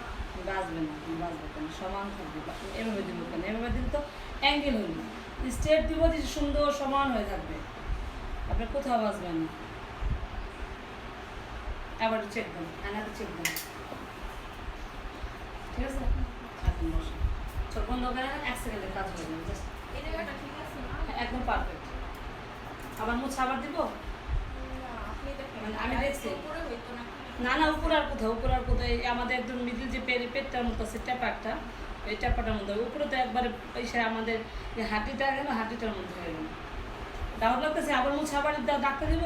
না। একদম বাঁচবে না বাঁচবে কেন সমান থাকবে। এভাবে দিব কেন? এভাবে দিলে তো অ্যাঙ্গেল হইল স্টেট দিব যে সুন্দর সমান হয়ে থাকবে। আপনি কোথাও বাঁচবেন না। আবার চেক দেন আয়নাতে চেক দেন ঠিক আছে? এখন বসে চোখ বন্ধ করে এক সেকেন্ডে কাজ হয়ে যাবে জাস্ট। একদম পারফেক্ট আবার মুছ আবার দিব? আমি দেখছি। না না উপর আর কোথাও উপর আর এই আমাদের একদম মিডিল যে পেট পেটটার মতো আছে ট্যাপারটা এই ট্যাপারটার মধ্যে। উপরে তো একবারে এসে আমাদের যে হাঁটিটা গেল হাঁটিটার মধ্যে হয়ে গেল। ডাউট লাগতেছে আবার মুছে আবার ডাক্তার দিব?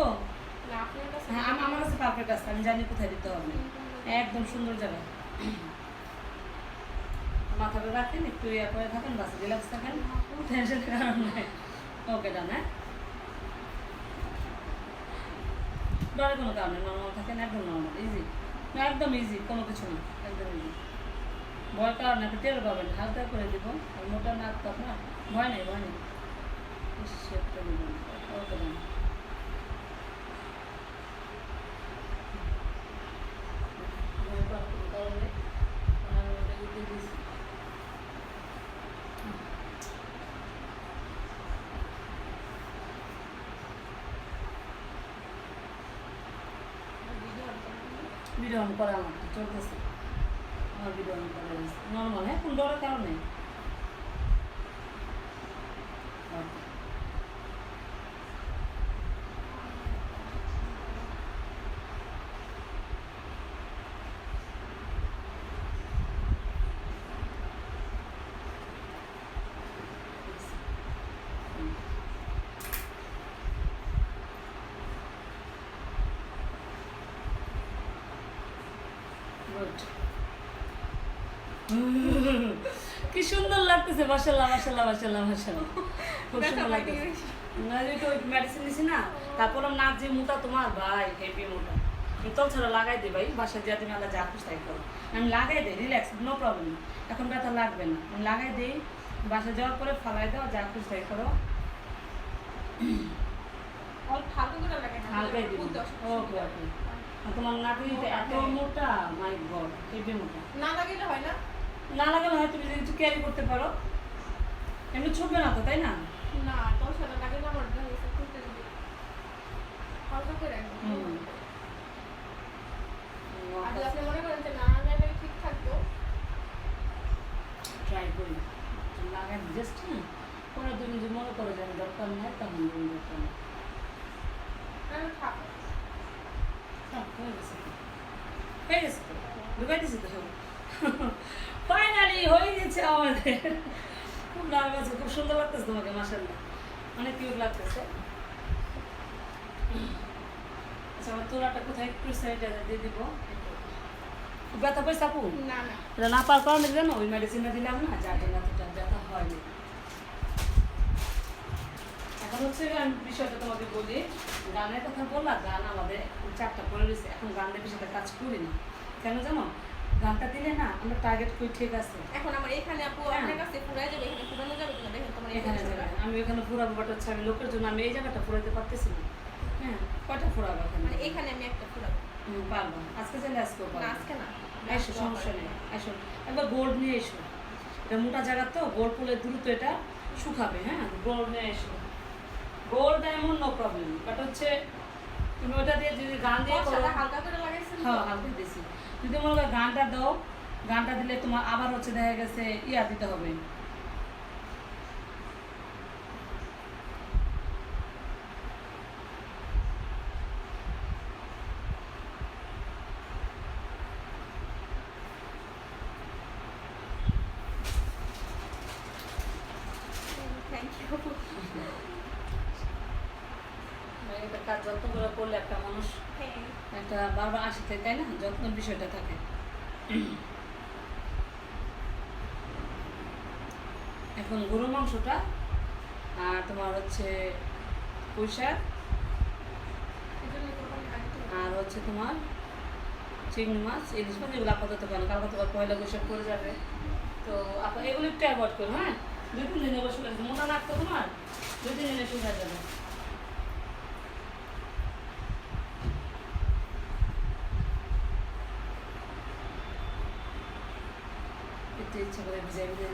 হ্যাঁ আমার কাছে পারফেক্ট আছে আমি জানি কোথায় দিতে হবে। একদম সুন্দর জায়গা। মাথাটা রাখেন একটু ইয়ে করে থাকেন বাস রিল্যাক্স থাকেন। টেনশন কারণ নাই। ওকে ডান হ্যাঁ? ডরে কোনো কারণে নর্মাল থাকেন একদম নর্মাল ইজি একদম ইজি কোনো কিছু না, একদম ইজি ভয় কারণ আপনি টের পাবেন হালকা করে দিব, আর মোটা নাক তো ভয় নেই ভয় নেই। ওকে ডান ভয় পাওয়ার কোনো কারণ নেই আমি ওটা দিয়ে দিয়েছি ভিডিও অন করা আমার চলতেছে। আমার ভিডিও অন করা নর্মাল হ্যাঁ? ফুল ডরের কারণে? Okay. কি সুন্দর লাগতেছে মাশাল্লাহ মাশাল্লাহ মাশাল্লাহ মাশাল্লাহ খুব সুন্দর লাগতেছে। না তো মেডিসিন নিছি না তারপর নাক যে মোটা তোমার ভাই হেভি মোটা। তোর ছাড়া লাগাই দে ভাই বাসায় যা তুমি আলাদা যা খুশি তাই করো। আমি লাগাই দিই রিল্যাক্স নো প্রবলেম এখন ব্যথা লাগবে না। আমি লাগাই দিই বাসায় যাওয়ার পরে ফালাই দাও যা খুশি তাই করো। তোমার নাকি এত মোটা মাই গড হেভি মোটা। না লাগিলে হয় না। না লাগালে হয় তুমি যদি একটু ক্যারি করতে পারো। এমনি ছুটবে না তো তাই না? না হালকা করে আর আপনি মনে করেন যে না লাগালে ঠিক থাকব। ট্রাই করি। লাগাই জাস্ট পরে তুমি যদি মনে করো যে দরকার নেই তুমি দরকার নেই। থাক। হয়ে গেছে। তো। হয়ে গেছে তো? ঢুকাই তো ফাইনালি হয়ে আমাদের। খুব নার্ভাস খুব সুন্দর লাগতেছে তোমাকে মাসাল্লাহ অনেক কিউট লাগতেছে। আচ্ছা আমার তোরাটা কোথায়? একটু সাইডে দিয়ে দিব। ব্যথা পয়সা আপু? না না। এটা না পার কারণে জানো ওই মেডিসিনটা দিলাম না যার জন্য এতটা ব্যথা হয়নি। এখন হচ্ছে আমি বিষয়টা তোমাকে বলি গানের কথা বললাম গান আমাদের চারটা রয়েছে। এখন গানের বিষয়টা কাজ করি না। কেন জানো? গানটা দিলে না আমরা টার্গেট করি ঠিক আছে। এখন আমার এখানে আপু হ্যাঁ। আপনার কাছে পুরাই যাবে এখানে পুরানো যাবে কিনা দেখেন তোমার এখানে এখানে যাবে। আমি ওখানে ফুরাবো বাট হচ্ছে আমি লোকের জন্য আমি এই জায়গাটা ফুরাইতে পারতেছি না। হ্যাঁ কয়টা ফুরাবো মানে এখানে এখানে আমি একটা পুরাবো পারব আজকে চাইলে আজকেও না আজকে না। এসো সমস্যা নেই। এসো। একবার গোল্ড নিয়ে এসো। এটা মোটা জায়গা তো গোল্ড পুলে দ্রুত এটা শুকাবে হ্যাঁ? গোল্ড নিয়ে এসো। Gold diamond no problem but হচ্ছে তুমি ওটা দিয়ে যদি গান দিয়ে হালকা করে লাগাইছেন হ্যাঁ হালকা দিছি। যদি মনে করো গানটা দাও গানটা দিলে তোমার আবার হচ্ছে দেখা গেছে ইয়া দিতে হবে। থ্যাংক কাজ যত্ন করে করলে একটা মানুষ হ্যাঁ। একটা বারবার আসতে তাই না? যত্নের বিষয়টা থাকে। এখন গরুর মাংসটা আর তোমার হচ্ছে পুঁইশাক আর হচ্ছে তোমার চিংড়ি মাছ ইলিশ মাছ এগুলো আপাতত কেন কালকে তোমার পয়লা বৈশাখ করে যাবে। তো আপা এগুলো একটু অ্যাভয়েড করো হ্যাঁ? দুই তিন দিনে বসে মোটা লাগতো তোমার দুই তিন দিনে শুকায় যাবে। ইচ্ছা করে ভিজাই ভিজাই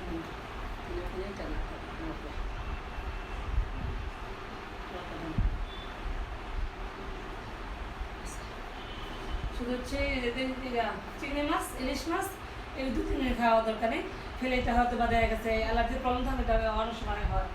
ওখানেই টানা শুধু হচ্ছে চিংড়ি মাছ ইলিশ মাছ এই দু তিন দিন খাওয়া দরকার নেই ফেলে এটা হয়তো বা দেখা গেছে অ্যালার্জির প্রবলেম থাকলে তবে অনেক সময় হয়